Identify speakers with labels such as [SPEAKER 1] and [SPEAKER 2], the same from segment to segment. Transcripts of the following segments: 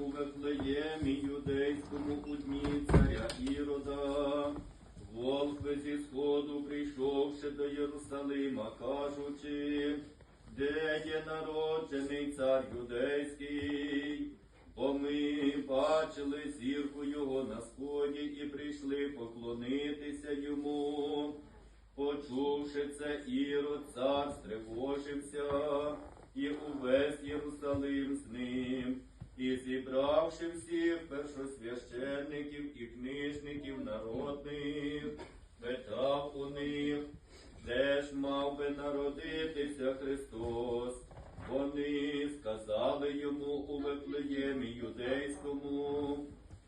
[SPEAKER 1] у Вифлеємі юдейському у дні царя Ірода, Волхви зі сходу, прийшовши до Єрусалима, кажучи, де є народжений цар юдейський, бо ми бачили зірку його на сході і прийшли поклонитися йому. Почувши це, Ірод, цар стривожився, і увесь Єрусалим з ним і зібравши всіх першосвященників і книжників народних, питав у них, де ж мав би народитися Христос. Вони сказали йому у Вифлеємі юдейському,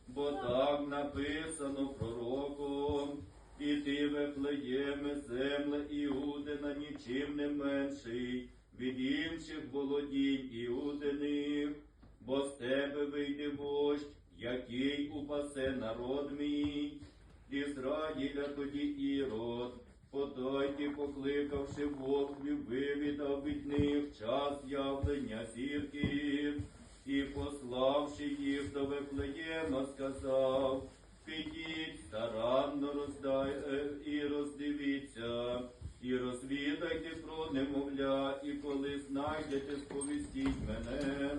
[SPEAKER 1] бо так написано пророком, і ти Вифлеєме, земле Іудина, нічим не менший від інших володінь Іудиних, бо з тебе вийде вождь, який упасе народ мій. Ізраїля тоді Ірод, подойки, покликавши волхвів, вивідав від них час явлення зірки, і пославши їх до Вифлеєма, сказав, підіть старанно роздай е, і роздивіться, і розвідайте про немовля, і коли знайдете, сповістіть мене,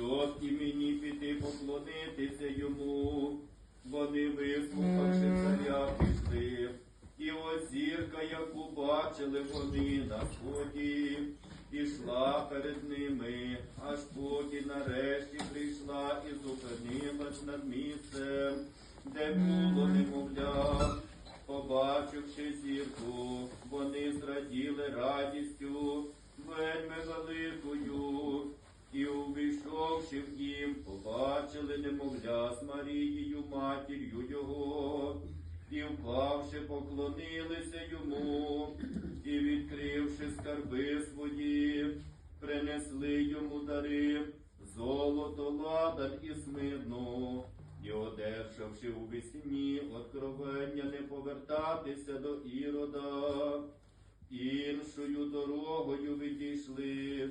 [SPEAKER 1] щоб і мені піти поклонитися йому. Вони, вислухавши царя, пішли, і ось зірка, яку бачили вони на сході, пішла перед ними, аж поки нарешті прийшла і зупинилась над місцем, де було немовля. Побачивши зірку, вони зраділи радістю, увійшовши в дім, побачили немовля з Марією, матір'ю його, і впавши, поклонилися йому, і відкривши скарби свої, принесли йому дари, золото, ладан і смирну, і одержавши у весні откровення не повертатися до Ірода, іншою дорогою відійшли.